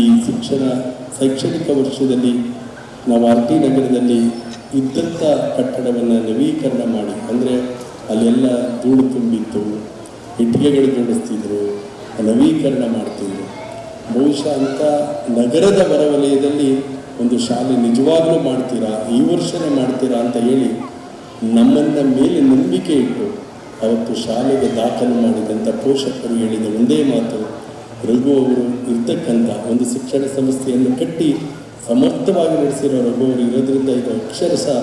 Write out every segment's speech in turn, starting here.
ಈ ಶಿಕ್ಷಣ ಶೈಕ್ಷಣಿಕ ವರ್ಷದಲ್ಲಿ ನಾವು ಆರ್ ಟಿ ನಗರದಲ್ಲಿ ಇದ್ದಂಥ ಕಟ್ಟಡವನ್ನು ನವೀಕರಣ ಮಾಡಿ. ಅಂದರೆ ಅಲ್ಲೆಲ್ಲ ಧೂಳು ತುಂಬಿತ್ತು, ಇಟ್ಟಿಗೆಗಳು ಜೋಡಿಸ್ತಿದ್ರು, ನವೀಕರಣ ಮಾಡ್ತಿದ್ರು. ಬಹುಶಃ ಅಂಥ ನಗರದ ಹೊರವಲಯದಲ್ಲಿ ಒಂದು ಶಾಲೆ ನಿಜವಾಗ್ಲೂ ಮಾಡ್ತೀರಾ, ಈ ವರ್ಷನೇ ಮಾಡ್ತೀರಾ ಅಂತ ಹೇಳಿ ನಮ್ಮನ್ನ ಮೇಲೆ ನಂಬಿಕೆ ಇಟ್ಟು ಅವತ್ತು ಶಾಲೆಗೆ ದಾಖಲು ಮಾಡಿದಂಥ ಪೋಷಕರು ಹೇಳಿದ ಒಂದೇ ಮಾತು, ರಘು ಅವರು ಇರ್ತಕ್ಕಂಥ ಶಿಕ್ಷಣ ಸಂಸ್ಥೆಯನ್ನು ಕಟ್ಟಿ ಸಮರ್ಥವಾಗಿ ನಡೆಸಿರೋ ಅವರು ಇರೋದ್ರಿಂದ ಇದು ಅಕ್ಷರಶಃ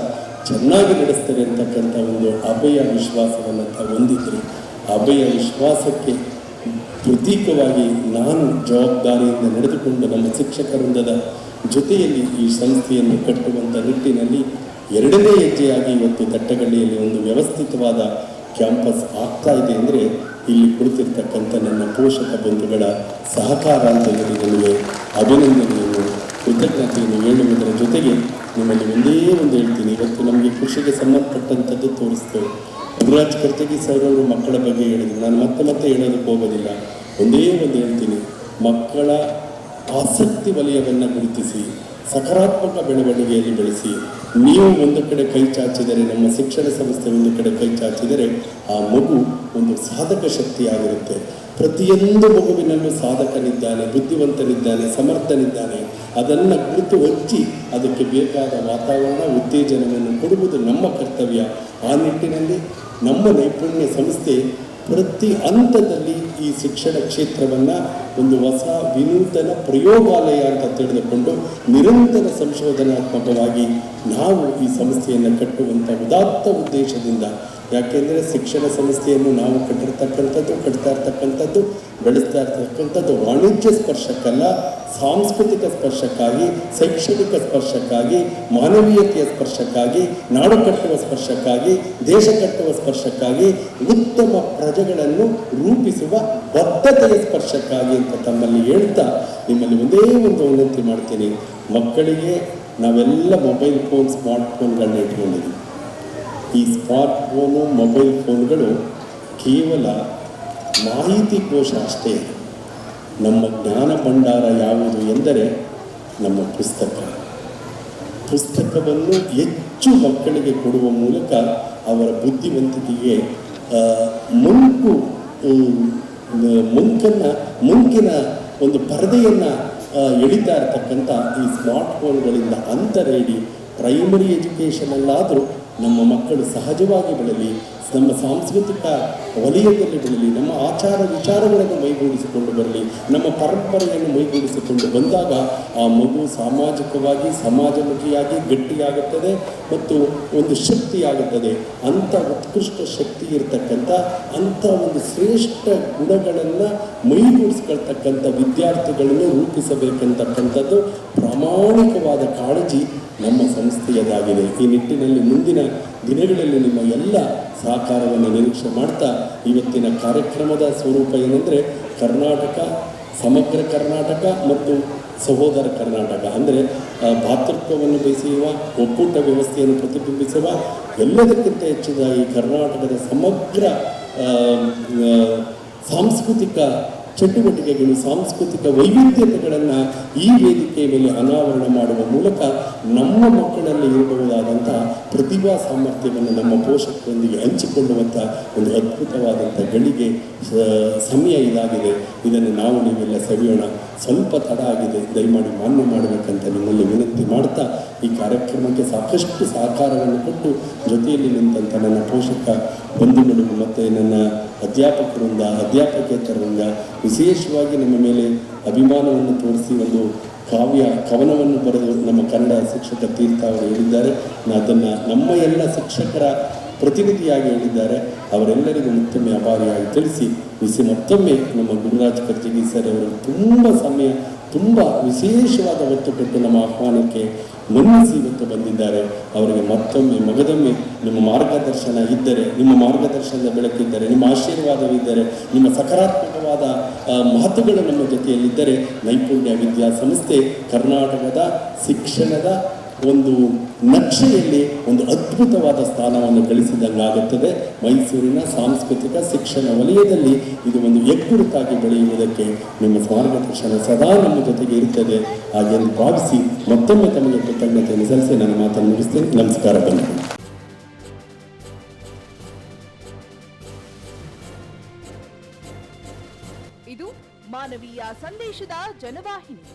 ಚೆನ್ನಾಗಿ ನಡೆಸ್ತಾರೆ ಅಂತಕ್ಕಂಥ ಒಂದು ಅಭಯ ವಿಶ್ವಾಸವನ್ನು ತಾವು ಹೊಂದಿದ್ದರು ಅಭಯ ವಿಶ್ವಾಸಕ್ಕೆ ಪ್ರತೀಕವಾಗಿ ನಾನು ಜವಾಬ್ದಾರಿಯಿಂದ ನಡೆದುಕೊಂಡು ನಮ್ಮ ಶಿಕ್ಷಕ ವೃಂದದ ಜೊತೆಯಲ್ಲಿ ಈ ಸಂಸ್ಥೆಯನ್ನು ಕಟ್ಟುವಂಥ ನಿಟ್ಟಿನಲ್ಲಿ ಎರಡನೇ ಹೆಜ್ಜೆಯಾಗಿ ಇವತ್ತು ದಟ್ಟಗಳ್ಳಿಯಲ್ಲಿ ಒಂದು ವ್ಯವಸ್ಥಿತವಾದ ಕ್ಯಾಂಪಸ್ ಆಗ್ತಾ ಇದೆ. ಅಂದರೆ ಇಲ್ಲಿ ಕುಳಿತಿರ್ತಕ್ಕಂಥ ನನ್ನ ಪೋಷಕ ಬಂಧುಗಳ ಸಹಕಾರ ಅಂತ ಹೇಳಿ ಅಭಿನಂದನೆಯನ್ನು, ಕೃತಜ್ಞತೆಯನ್ನು ಹೇಳುವುದರ ಜೊತೆಗೆ ನಿಮ್ಮಲ್ಲಿ ಒಂದೇ ಒಂದು ಹೇಳ್ತೀನಿ. ಇವತ್ತು ನಮಗೆ ಕೃಷಿಗೆ ಸಂಬಂಧಪಟ್ಟಂಥದ್ದು ತೋರಿಸ್ತೇವೆ. ಗುರುರಾಜ್ ಕರ್ತಗಿ ಸರ್ ಅವರು ಮಕ್ಕಳ ಬಗ್ಗೆ ಹೇಳಿದ್ರು. ನಾನು ಮತ್ತೆ ಮತ್ತೆ ಹೇಳೋದಕ್ಕೆ ಹೋಗೋದಿಲ್ಲ. ಒಂದೇ ಒಂದು ಹೇಳ್ತೀನಿ. ಮಕ್ಕಳ ಆಸಕ್ತಿ ವಲಯವನ್ನು ಗುರುತಿಸಿ. ಸಕಾರಾತ್ಮಕ ಬೆಳವಣಿಗೆಯಲ್ಲಿ ಬೆಳೆಸಿ. ನೀವು ಒಂದು ಕಡೆ ಕೈ ಚಾಚಿದರೆ, ನಮ್ಮ ಶಿಕ್ಷಣ ಸಂಸ್ಥೆ ಒಂದು ಕಡೆ ಕೈ ಚಾಚಿದರೆ, ಆ ಮಗು ಒಂದು ಸಾಧಕ ಶಕ್ತಿಯಾಗಿರುತ್ತೆ. ಪ್ರತಿಯೊಂದು ಮಗುವಿನಲ್ಲೂ ಸಾಧಕನಿದ್ದಾನೆ, ಬುದ್ಧಿವಂತನಿದ್ದಾನೆ, ಸಮರ್ಥನಿದ್ದಾನೆ. ಅದನ್ನು ಕುರಿತು ಹಚ್ಚಿ ಅದಕ್ಕೆ ಬೇಕಾದ ವಾತಾವರಣ, ಉತ್ತೇಜನವನ್ನು ಕೊಡುವುದು ನಮ್ಮ ಕರ್ತವ್ಯ. ಆ ನಿಟ್ಟಿನಲ್ಲಿ ನಮ್ಮ ನೈಪುಣ್ಯ ಸಂಸ್ಥೆ ಪ್ರತಿ ಹಂತದಲ್ಲಿ ಈ ಶಿಕ್ಷಣ ಕ್ಷೇತ್ರವನ್ನು ಒಂದು ಹೊಸ ವಿನೂತನ ಪ್ರಯೋಗಾಲಯ ಅಂತ ತಿಳಿದುಕೊಂಡು ನಿರಂತರ ಸಂಶೋಧನಾತ್ಮಕವಾಗಿ ನಾವು ಈ ಸಂಸ್ಥೆಯನ್ನು ಕಟ್ಟುವಂಥ ಉದಾತ್ತ ಉದ್ದೇಶದಿಂದ ಯಾಕೆಂದರೆ ಶಿಕ್ಷಣ ಸಂಸ್ಥೆಯನ್ನು ನಾವು ಕಟ್ಟಿರ್ತಕ್ಕಂಥದ್ದು, ಕಟ್ತಾ ಇರ್ತಕ್ಕಂಥದ್ದು, ಬೆಳೆಸ್ತಾ ಇರ್ತಕ್ಕಂಥದ್ದು ವಾಣಿಜ್ಯ ಸ್ಪರ್ಶಕ್ಕಲ್ಲ ಸಾಂಸ್ಕೃತಿಕ ಸ್ಪರ್ಶಕ್ಕಾಗಿ, ಶೈಕ್ಷಣಿಕ ಸ್ಪರ್ಶಕ್ಕಾಗಿ, ಮಾನವೀಯತೆಯ ಸ್ಪರ್ಶಕ್ಕಾಗಿ, ನಾಡು ಕಟ್ಟುವ ಸ್ಪರ್ಶಕ್ಕಾಗಿ, ದೇಶ ಕಟ್ಟುವ ಸ್ಪರ್ಶಕ್ಕಾಗಿ, ಉತ್ತಮ ಪ್ರಜೆಗಳನ್ನು ರೂಪಿಸುವ ಬದ್ಧತೆಯ ಸ್ಪರ್ಶಕ್ಕಾಗಿ ಅಂತ ತಮ್ಮಲ್ಲಿ ಹೇಳ್ತಾ ನಿಮ್ಮಲ್ಲಿ ಒಂದೇ ಒಂದು ವಿನಂತಿ ಮಾಡ್ತೀನಿ. ಮಕ್ಕಳಿಗೆ ನಾವೆಲ್ಲ ಮೊಬೈಲ್ ಫೋನ್, ಸ್ಮಾರ್ಟ್ ಫೋನ್ಗಳನ್ನ ಇಟ್ಕೊಂಡಿದ್ದೀವಿ. ಈ ಸ್ಮಾರ್ಟ್ ಫೋನು ಮೊಬೈಲ್ ಫೋನ್ಗಳು ಕೇವಲ ಮಾಹಿತಿ ಕೋಶ ಅಷ್ಟೇ. ನಮ್ಮ ಜ್ಞಾನ ಭಂಡಾರ ಯಾವುದು ಎಂದರೆ ನಮ್ಮ ಪುಸ್ತಕ. ಪುಸ್ತಕವನ್ನು ಹೆಚ್ಚು ಮಕ್ಕಳಿಗೆ ಕೊಡುವ ಮೂಲಕ ಅವರ ಬುದ್ಧಿವಂತಿಕೆಗೆ ಮುಂಕು ಮುಂಕನ್ನು, ಮುಂಕಿನ ಒಂದು ಪರದೆಯನ್ನು ಎಳಿತಾ ಇರ್ತಕ್ಕಂಥ ಈ ಸ್ಮಾರ್ಟ್ ಫೋನ್ಗಳಿಂದ ಅಂತರ ಇಡಿ ಪ್ರೈಮರಿ ಎಜುಕೇಷನಲ್ಲಾದರೂ ನಮ್ಮ ಮಕ್ಕಳು ಸಹಜವಾಗಿ ಬೆಳಲಿ. ನಮ್ಮ ಸಾಂಸ್ಕೃತಿಕ ವಲಯದಲ್ಲಿ ಬರಲಿ ನಮ್ಮ ಆಚಾರ ವಿಚಾರಗಳನ್ನು ಮೈಗೂಡಿಸಿಕೊಂಡು ಬರಲಿ, ನಮ್ಮ ಪರಂಪರೆಯನ್ನು ಮೈಗೂಡಿಸಿಕೊಂಡು ಬಂದಾಗ ಆ ಮಗು ಸಾಮಾಜಿಕವಾಗಿ, ಸಮಾಜಮುಖಿಯಾಗಿ ಗಟ್ಟಿಯಾಗುತ್ತದೆ ಮತ್ತು ಒಂದು ಶಕ್ತಿಯಾಗುತ್ತದೆ. ಅಂಥ ಉತ್ಕೃಷ್ಟ ಶಕ್ತಿ ಇರತಕ್ಕಂಥ, ಅಂಥ ಒಂದು ಶ್ರೇಷ್ಠ ಗುಣಗಳನ್ನು ಮೈಗೂಡಿಸ್ಕೊಳ್ತಕ್ಕಂಥ ವಿದ್ಯಾರ್ಥಿಗಳನ್ನು ರೂಪಿಸಬೇಕಂತಕ್ಕಂಥದ್ದು ಪ್ರಾಮಾಣಿಕವಾದ ಕಾಳಜಿ ನಮ್ಮ ಸಂಸ್ಥೆಯದಾಗಿದೆ. ಈ ನಿಟ್ಟಿನಲ್ಲಿ ಮುಂದಿನ ದಿನಗಳಲ್ಲಿ ನಿಮ್ಮ ಎಲ್ಲ ಸಹಕಾರವನ್ನು ನಿರೀಕ್ಷೆ ಮಾಡ್ತಾ ಇವತ್ತಿನ ಕಾರ್ಯಕ್ರಮದ ಸ್ವರೂಪ ಏನಂದರೆ ಕರ್ನಾಟಕ, ಸಮಗ್ರ ಕರ್ನಾಟಕ ಮತ್ತು ಸಹೋದರ ಕರ್ನಾಟಕ. ಅಂದರೆ ಭಾತೃತ್ವವನ್ನು ಬೆಸೆಯುವ, ಒಕ್ಕೂಟ ವ್ಯವಸ್ಥೆಯನ್ನು ಪ್ರತಿಬಿಂಬಿಸುವ ಎಲ್ಲದಕ್ಕಿಂತ ಹೆಚ್ಚಿದ ಈ ಕರ್ನಾಟಕದ ಸಮಗ್ರ ಸಾಂಸ್ಕೃತಿಕ ಚಟುವಟಿಕೆಗಳು, ಸಾಂಸ್ಕೃತಿಕ ವೈವಿಧ್ಯತೆಗಳನ್ನು ಈ ವೇದಿಕೆಯ ಮೇಲೆ ಅನಾವರಣ ಮಾಡುವ ಮೂಲಕ ನಮ್ಮ ಮಕ್ಕಳಲ್ಲಿ ಇರಬಹುದಾದಂಥ ಪ್ರತಿಭಾ ಸಾಮರ್ಥ್ಯವನ್ನು ನಮ್ಮ ಪೋಷಕರೊಂದಿಗೆ ಹಂಚಿಕೊಳ್ಳುವಂಥ ಒಂದು ಅದ್ಭುತವಾದಂಥ ಗಳಿಗೆ ಸಮಯ ಇದಾಗಿದೆ. ಇದನ್ನು ನಾವು ನೀವೆಲ್ಲ ಸವಿಯೋಣ. ಸ್ವಲ್ಪ ತಡ ಆಗಿದೆ. ದಯಮಾಡಿ ಮಾನ್ಯ ಮಾಡಬೇಕಂತ ನಿಮ್ಮಲ್ಲಿ ವಿನಂತಿ ಮಾಡ್ತಾ ಈ ಕಾರ್ಯಕ್ರಮಕ್ಕೆ ಸಾಕಷ್ಟು ಸಹಕಾರವನ್ನು ಕೊಟ್ಟು ಜೊತೆಯಲ್ಲಿ ನಿಂತಂಥ ನನ್ನ ಪೋಷಕ ಬಂಧುಗಳು ಮತ್ತು ನನ್ನ ಅಧ್ಯಾಪಕರಿಂದ, ಅಧ್ಯಾಪಕೇತರರಿಂದ ವಿಶೇಷವಾಗಿ ನಮ್ಮ ಮೇಲೆ ಅಭಿಮಾನವನ್ನು ತೋರಿಸಿ ಒಂದು ಕಾವ್ಯ, ಕವನವನ್ನು ಬರೆದು ನಮ್ಮ ಕನ್ನಡ ಶಿಕ್ಷಕ ತೀರ್ಥ ಅವರು ಹೇಳಿದ್ದಾರೆ. ಅದನ್ನು ನಮ್ಮ ಎಲ್ಲ ಶಿಕ್ಷಕರ ಪ್ರತಿನಿಧಿಯಾಗಿ ಹೇಳಿದ್ದಾರೆ. ಅವರೆಲ್ಲರಿಗೂ ಮತ್ತೊಮ್ಮೆ ಅಭಾರಿಯಾಗಿ ತಿಳಿಸಿ ಮತ್ತೊಮ್ಮೆ ನಮ್ಮ ಗುರುರಾಜ್ ಕರ್ಜಗಿ ಸರ್ ಅವರು ತುಂಬ ಸಮಯ ತುಂಬ ವಿಶೇಷವಾದ ಒತ್ತು ಕೊಟ್ಟು ನಮ್ಮ ಆಹ್ವಾನಕ್ಕೆ ಮನ್ನಿಸಿ ಇವತ್ತು ಬಂದಿದ್ದಾರೆ. ಅವರಿಗೆ ಮತ್ತೊಮ್ಮೆ, ಮಗದೊಮ್ಮೆ ನಿಮ್ಮ ಮಾರ್ಗದರ್ಶನ ಇದ್ದರೆ, ನಿಮ್ಮ ಮಾರ್ಗದರ್ಶನದ ಬೆಳಕಿದ್ದರೆ, ನಿಮ್ಮ ಆಶೀರ್ವಾದವಿದ್ದರೆ ನಿಮ್ಮ ಸಕಾರಾತ್ಮಕವಾದ ಮಾತುಗಳು ನಮ್ಮ ಜೊತೆಯಲ್ಲಿದ್ದರೆ ನೈಪುಣ್ಯ ವಿದ್ಯಾ ಸಂಸ್ಥೆ ಕರ್ನಾಟಕದ ಶಿಕ್ಷಣದ ಒಂದು ನಕ್ಷೆಯಲ್ಲಿ ಒಂದು ಅದ್ಭುತವಾದ ಸ್ಥಾನವನ್ನು ಗಳಿಸಿದಂಗಾಗುತ್ತದೆ. ಮೈಸೂರಿನ ಸಾಂಸ್ಕೃತಿಕ ಶಿಕ್ಷಣ ವಲಯದಲ್ಲಿ ಇದು ಒಂದು ಹೆಗ್ಗುರುತಾಗಿ ಬೆಳೆಯುವುದಕ್ಕೆ ನಿಮ್ಮ ಮಾರ್ಗದರ್ಶನ ಸದಾ ನಮ್ಮ ಜೊತೆಗೆ ಇರುತ್ತದೆ. ಹಾಗೆಂದು ಭಾವಿಸಿ ಮತ್ತೊಮ್ಮೆ ತಮಗೆ ಕೃತಜ್ಞತೆಯನ್ನು ಸಲ್ಲಿಸಿ ನನ್ನ ಮಾತನ್ನು ಮುಗಿಸ್ತೇನೆ. ನಮಸ್ಕಾರ ಬಂಧುಗಳು ಇದು ಮಾನವೀಯ ಸಂದೇಶದ ಜನವಾಹಿನಿ.